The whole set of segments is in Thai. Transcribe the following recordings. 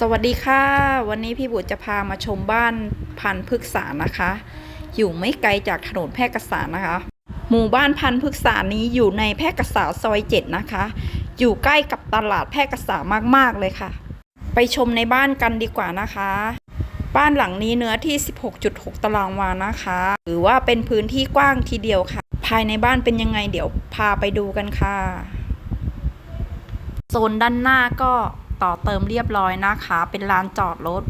สวัสดีค่ะ วันนี้พี่บุตรจะพามาชมบ้านพันพฤกษานะคะ อยู่ไม่ไกลจากถนนแพร่กษานะคะ หมู่บ้านพันพฤกษานี้อยู่ในแพร่กษาซอยเจ็ดนะคะ อยู่ใกล้กับตลาดแพร่กษามากๆเลยค่ะ ไปชมในบ้านกันดีกว่านะคะ บ้านหลังนี้เนื้อที่ 16.6 ตารางวานะคะ หรือว่าเป็นพื้นที่กว้างทีเดียวค่ะ ภายในบ้านเป็นยังไงเดี๋ยวพาไปดูกันค่ะโซนด้านหน้าก็ ต่อเติมเรียบร้อยนะคะ เป็นลานจอดรถ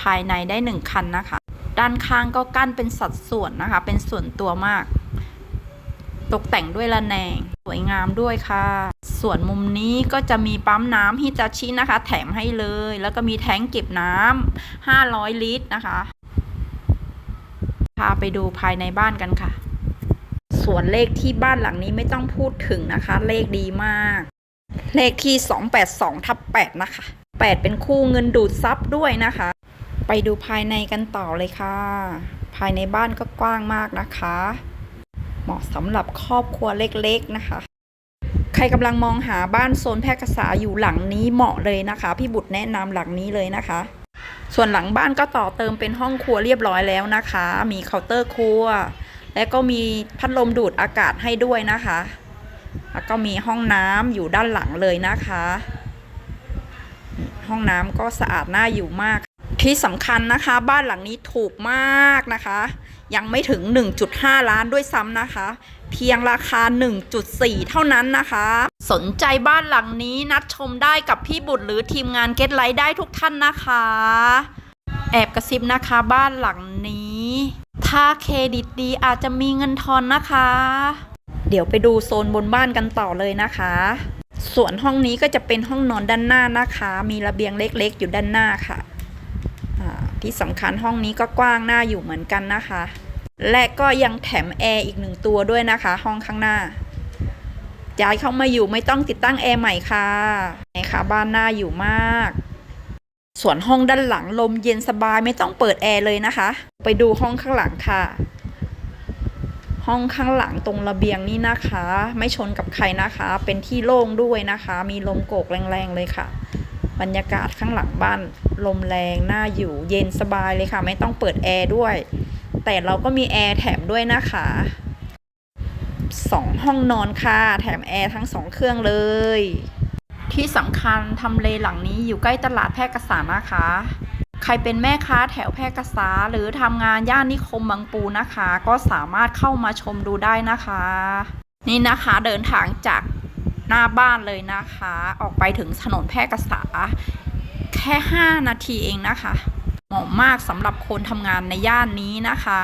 ภายในได้หนึ่งคันนะคะ ด้านข้างก็กั้นเป็นสัดส่วนนะคะ เป็นส่วนตัวมาก ตกแต่งด้วยระแนง สวยงามด้วยค่ะ ส่วนมุมนี้ก็จะมีปั๊มน้ำฮิตาชินะคะ แถมให้เลย แล้วก็มีแท้งเก็บน้ำ500 ลิตรนะคะพาไปดูภายในบ้านกันค่ะ ส่วนเลขที่บ้านหลังนี้ไม่ต้องพูดถึงนะคะ เลขดีมาก เลขที่ 282ทับ8นะคะ 8 เป็นคู่เงินดูดซับด้วยนะคะ ไปดูภายในกันต่อเลยค่ะ ภายในบ้านก็กว้างมากนะคะ เหมาะสำหรับครอบครัวเล็กๆนะคะ ใครกำลังมองหาบ้านโซนแพร่กษาอยู่หลังนี้เหมาะเลยนะคะ พี่บุตรแนะนำหลังนี้เลยนะคะ ส่วนหลังบ้านก็ต่อเติมเป็นห้องครัวเรียบร้อยแล้วนะคะ มีเคาน์เตอร์ครัว และก็มีพัดลมดูดอากาศให้ด้วยนะคะ แล้วก็มีห้องน้ำอยู่ด้านหลังเลยนะคะ ห้องน้ำก็สะอาดน่าอยู่มาก ที่สำคัญนะคะ บ้านหลังนี้ถูกมากนะคะ ยังไม่ถึง 1.5 ล้านด้วยซ้ำนะคะ เพียงราคา 1.4 เท่านั้นนะคะ สนใจบ้านหลังนี้นัดชมได้กับพี่บุตรหรือทีมงานเก็ตไลท์ได้ทุกท่านนะคะ แอบกระซิบนะคะบ้านหลังนี้ ถ้าเครดิตดีอาจจะมีเงินทอนนะคะ เดี๋ยวไปดูโซนบนบ้านกันต่อเลยนะคะ ส่วนห้องนี้ก็จะเป็นห้องนอนด้านหน้านะคะ มีระเบียงเล็กๆ อยู่ด้านหน้าค่ะ ที่สำคัญห้องนี้ก็กว้างหน้าอยู่เหมือนกันนะคะ และก็ยังแถมแอร์อีกหนึ่งตัวด้วยนะคะ ห้องข้างหน้าย้ายเข้ามาอยู่ไม่ต้องติดตั้งแอร์ใหม่ค่ะไหนคะบ้านหน้าอยู่มาก ส่วนห้องด้านหลังลมเย็นสบายไม่ต้องเปิดแอร์เลยนะคะ ไปดูห้องข้างหลังค่ะ ห้องข้างหลังตรงระเบียงนี่นะคะ ไม่ชนกับใครนะคะ เป็นที่โล่งด้วยนะคะ มีลมโกกแรงๆเลยค่ะ บรรยากาศข้างหลังบ้านลมแรงน่าอยู่เย็นสบายเลยค่ะ ไม่ต้องเปิดแอร์ด้วย แต่เราก็มีแอร์แถมด้วยนะคะสองห้องนอนค่ะ แถมแอร์ทั้งสองเครื่องเลย ที่สำคัญทำเลหลังนี้อยู่ใกล้ตลาดแพร่กษานะคะ ใครเป็นแม่ค้าแถวแพร่กษา หรือทำงานย่านนิคมบางปูนะคะ ก็สามารถเข้ามาชมดูได้นะคะ นี่นะคะเดินทางจากหน้าบ้านเลยนะคะ ออกไปถึงถนนแพร่กษา แค่ 5 นาทีเองนะคะ เหมาะมากสำหรับคนทำงานในย่านนี้นะคะ